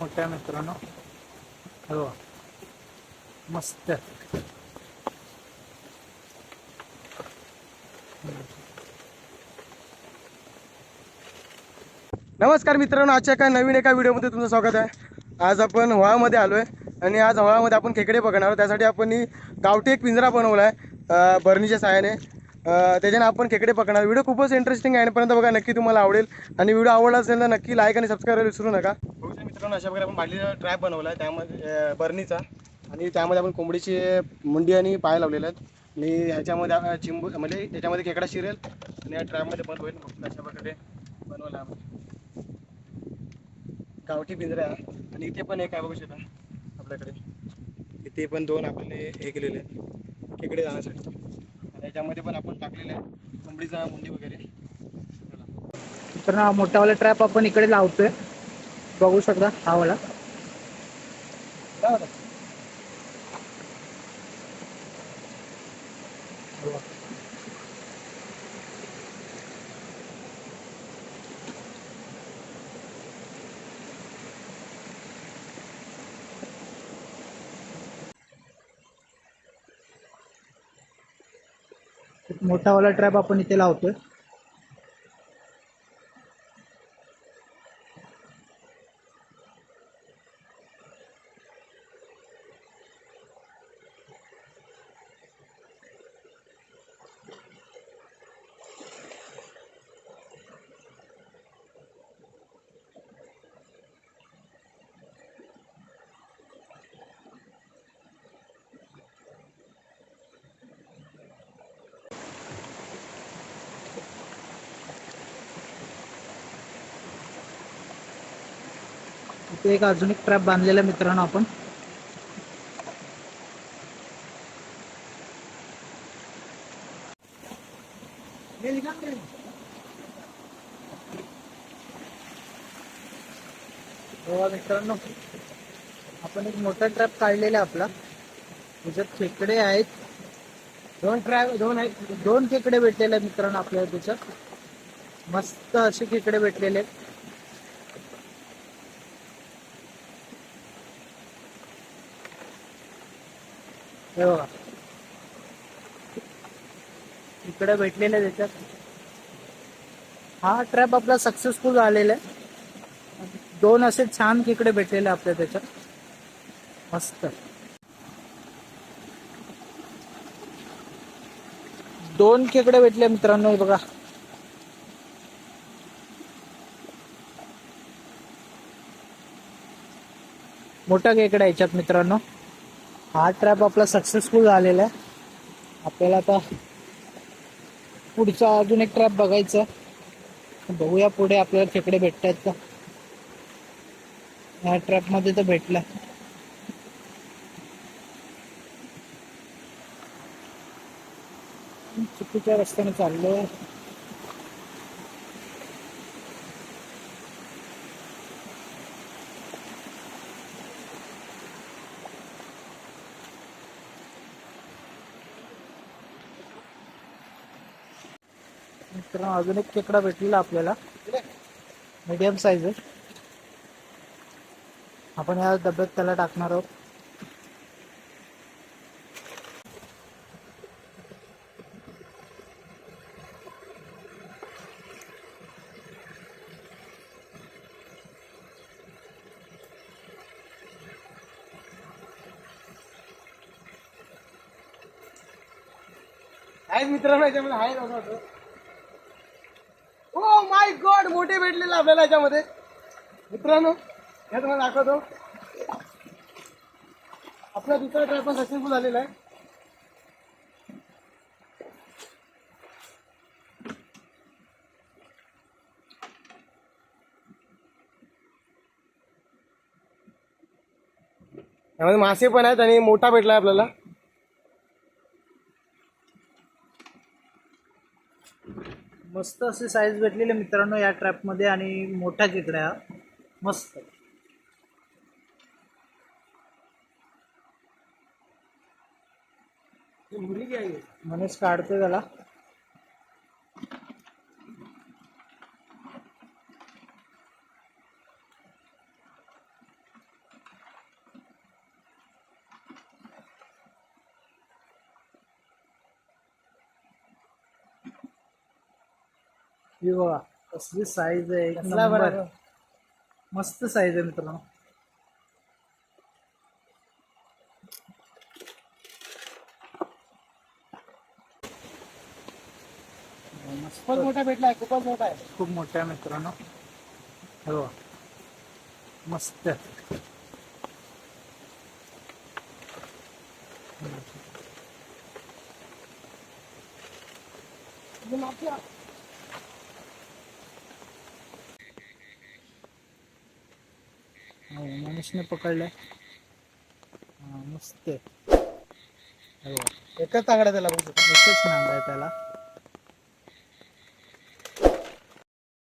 मोठ्या मित्रांनो. हो. मस्त. नमस्कार मित्रांनो आजच्या एका नवीन एका व्हिडिओमध्ये तुमचं स्वागत आहे. आज आपण व्हाळामध्ये आलो आहे आणि आज व्हाळामध्ये आपण खेकडे बघणार आहोत. त्यासाठी आपण गावठी एक पिंजरा बनवला आहे बर्नीच्या साहाय्याने. त्याच्याने आपण खेकडे पकडणार व्हिडिओ खूपच इंटरेस्टिंग आहे. पर्यंत बघा नक्की तुम्हाला आवडेल. आणि व्हिडिओ आवडला असेल तर नक्की लाईक आणि सबस्क्राईब करायला विसरू नका. मित्रांनो अशा प्रकारे आपण बाटलीचा ट्रॅप बनवला आहे त्यामध्ये बर्नीचा आणि त्यामध्ये आपण कोंबडीची मुंडी आणि पाय लावलेले आहेत. आणि ह्याच्यामध्ये चिंबू म्हणजे त्याच्यामध्ये खेकडा शिरेल आणि या ट्रॅपमध्ये बंद होईल. फक्त अशा प्रकारे बनवला गावठी पिंजऱ्या आणि इथे पण एक आहे बघू शकता आपल्याकडे. इथे पण दोन आपले हे केलेले आहेत. खेकडे जाण्यासाठी. आणि याच्यामध्ये पण आपण टाकलेले आहे कोंबडीचा मुंडी वगैरे. तर मित्रांनो हा मोठावाला ट्रॅप आपण इकडे लावतोय. बघू शकता हा वाला मोठा वाला ट्रॅप आपण इथे लावतोय. इथे एक अजून एक ट्रॅप बांधलेला मित्रांनो आपण. हो, मित्रांनो आपण एक मोठा ट्रॅप काढलेला आपला. त्याच्यात खेकडे आहेत. दोन ट्रॅप दोन आहेत. दोन खेकडे भेटलेले आहेत मित्रांनो आपल्याला त्याच्यात. मस्त असे खेकडे भेटलेले आहेत. हे. बघा इकडे भेटलेले त्याच्यात. हा ट्रॅप आपला सक्सेसफुल झालेला आहे. दोन असे छान खेकडे भेटलेले आपल्या त्याच्यात. मस्त. दोन खेकडे भेटले मित्रांनो बघा. मोठा खेकडा याच्यात मित्रांनो. हा ट्रॅप आपला सक्सेसफुल झालेला आहे. आपल्याला आता पुढचा अजून एक ट्रॅप बघायचा बघूया पुढे आपल्याला खेकडे भेटतायत का? ह्या ट्रॅपमध्ये तर भेटला. चुकीच्या रस्त्याने चाललोय. मित्रांनो अजून एक खेकडा भेटलेला आपल्याला. मीडियम साईज आहे. आपण या डब्यात त्याला टाकणार आहोत. आहेत मित्रांनो याच्यामध्ये आहे गॉड मोठे भेटलेले आपल्याला याच्यामध्ये. मित्रांनो हे तुम्हाला दाखवतो. आपला दुसरा ट्राय पण सक्सेसफुल झालेला आहे. त्यामध्ये मासे पण आहेत आणि मोठा भेटला आपल्याला. मस्त असे साईज भेटलेले मित्रांनो या ट्रॅपमध्ये आणि मोठा खेकडा हा. मस्त मनीष काढतोय त्याला. ही बघा कसली साईज आहे? एक कसला बरं? नंबर मस्त साईज आहे मित्रांनो. मस्त खूपच मोठा भेटलाय खूपच मोठा आहे. खूप मोठा आहे मित्रांनो. हे. बघा मस्त हो, मनीषने पकडलाय. मस्त आहे. हो, हे एकच आकडा त्याला बघू एकच नांग आहे त्याला.